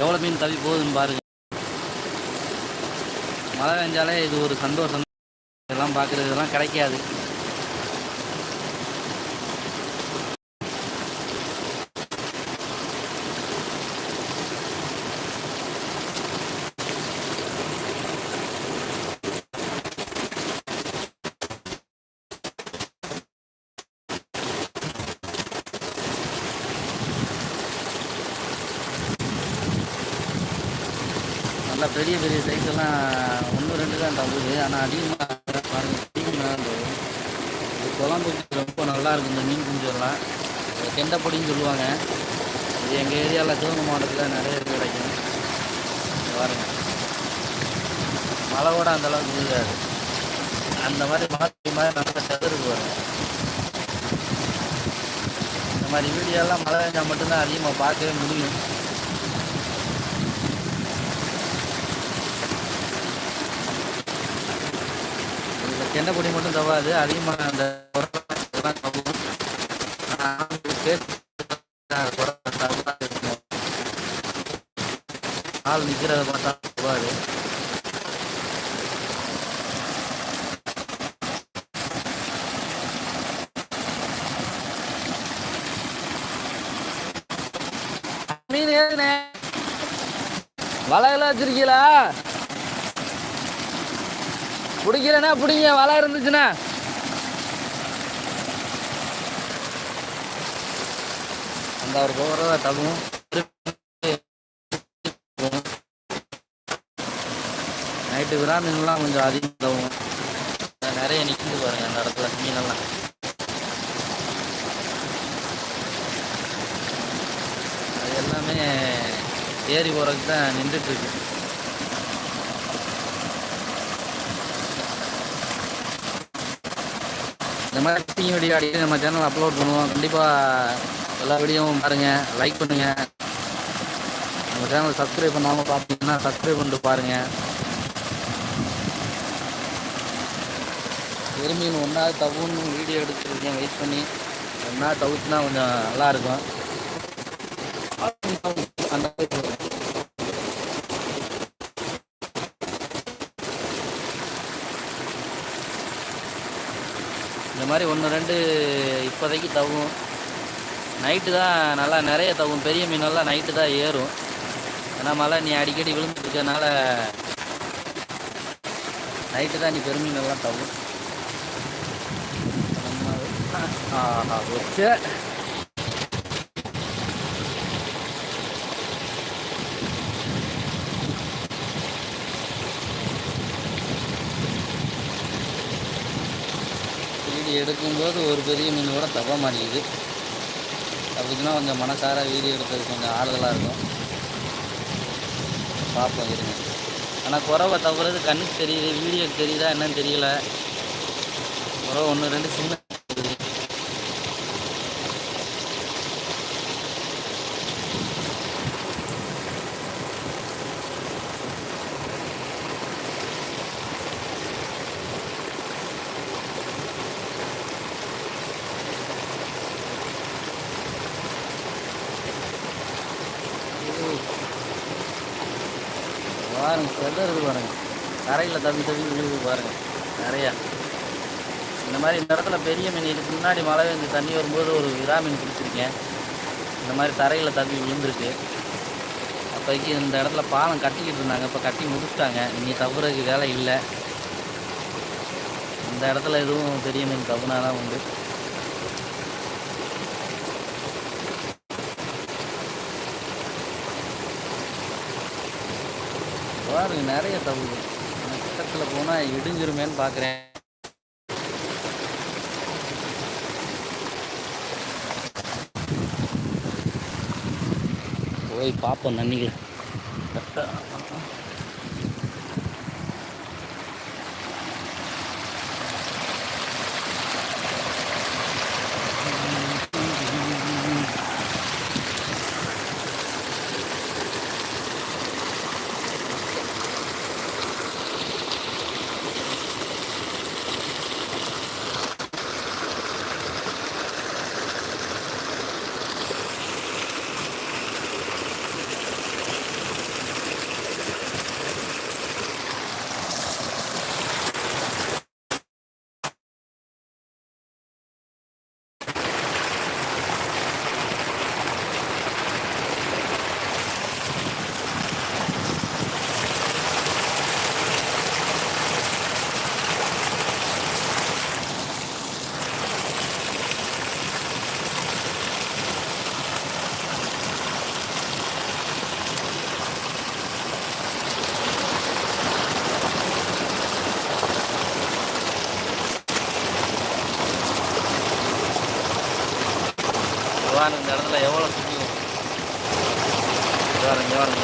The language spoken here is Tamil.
எவ்வளோ மீன் தவி போகுதுன்னு பாருங்கள் மழை பெஞ்சாலே இது ஒரு சந்தோஷம். இதெல்லாம் பார்க்குறது இதெல்லாம் கிடைக்காது. நல்லா பெரிய பெரிய சைக்கிள்லாம் ஒன்று ரெண்டு தான் தவுது ஆனால் அதிகமாக பாருங்க மீன் இது குழம்புக்கு ரொம்ப நல்லா இருக்கும் இந்த மீன் குஞ்செல்லாம். கெண்டப்பொடின்னு கெண்டைப்பொடின்னு சொல்லுவாங்க. இது எங்கள் ஏரியாவில் சிவகங்கை மாவட்டத்தில் நிறைய கிடைக்கும். பாருங்கள் மழை கூட அந்த இருக்காது. அந்த மாதிரி மாற்றி மாதிரி நல்லா செதருக்கு வரும். இந்த மாதிரி வீடியோலாம் மழை பெஞ்சால் மட்டும்தான் அதிகமாக பார்க்கவே முடியும். இதில் கெண்டைப்பொடி மட்டும் தவாது அதிகமாக அந்த இதெல்லாம் தவும் ஆனால் டேஸ்ட் ஆள் நிற்கிறத பார்த்தா தவாது. மீன் ஏதுண்ணே வலையெல்லாம் வச்சிருக்கீங்களா? பிடிக்கலன்னா பிடிங்க வலை இருந்துச்சுன்னா. அந்த அவர் போகிறத தகும் நைட்டு விரா மீன்லாம் கொஞ்சம் அதிகம் தகும் நிறைய நிற்கிது பாருங்க அந்த இடத்துல மீனெல்லாம். அது எல்லாமே ஏறி போகிறதுக்கு தான் நின்றுட்டு இந்த மாதிரி குக்கிங் வீடியோ அடிக்கடி நம்ம சேனல் அப்லோட் பண்ணுவோம். கண்டிப்பாக எல்லா வீடியோவும் பாருங்கள் லைக் பண்ணுங்கள் நம்ம சேனல் சப்ஸ்கிரைப் பண்ணாமல் பார்த்தீங்கன்னா சப்ஸ்கிரைப் பண்ணிட்டு பாருங்கள் எருமீன் ஒன்றா தவுன்னு வீடியோ எடுத்துருக்கேன் வெயிட் பண்ணி. ஒன்றா தவுத்துனா கொஞ்சம் நல்லாயிருக்கும் அந்த மாதிரி சொல்றேன். இந்த மாதிரி ஒன்று ரெண்டு இப்போதைக்கு தவும் நைட்டு தான் நல்லா நிறைய தவும் பெரிய மீனெல்லாம் நைட்டு தான் ஏறும். ஏன்னா மழை நீ அடிக்கடி விழுந்துருக்கனால நைட்டு தான் நீ பெருமீனெல்லாம் தவும் ஆஹா ஓகே வீடியோ எடுக்கும்போது ஒரு பெரிய மீன் கூட தப்ப மாட்டேங்குது அப்படின்னா கொஞ்சம் மனசார வீடியோ எடுத்தது கொஞ்சம் ஆறுதலாக இருக்கும். பார்ப்போம் இருங்க. ஆனால் குறவை தவறது கண்ணுக்கு தெரியுது வீடியோக்கு தெரியுதா என்னன்னு தெரியல. குறவை ஒன்று ரெண்டு சின்ன பாருங்கள் பாருங்க செதறுது பாருங்கள் கரையில் தவி தவி விழுது பாருங்கள் நிறையா. இந்த மாதிரி இந்த இடத்துல பெரிய மீன் இதுக்கு முன்னாடி மழை பெஞ்சு தண்ணி வரும்போது ஒரு விரா மீன் பிடிச்சிருக்கேன். இந்த மாதிரி தரையில் தவி விழுந்திருக்கு. அப்போதைக்கு இந்த இடத்துல பாலம் கட்டிக்கிட்டு இருந்தாங்க. இப்போ கட்டி முடிச்சிட்டாங்க. நீங்கள் தவுறதுக்கு வேலை இல்லை. இந்த இடத்துல எதுவும் பெரிய மீன் தவுனா தான் உண்டு. பாருங்க நிறைய தவுது பக்கத்தில் போனால் இடிஞ்சிருமேன்னு பார்க்குறேன் போய் பார்ப்போம் தண்ணிகள் பாருங்க இந்த இடத்துல எவ்வளோ சுற்றி பாருங்க இங்க பாருங்க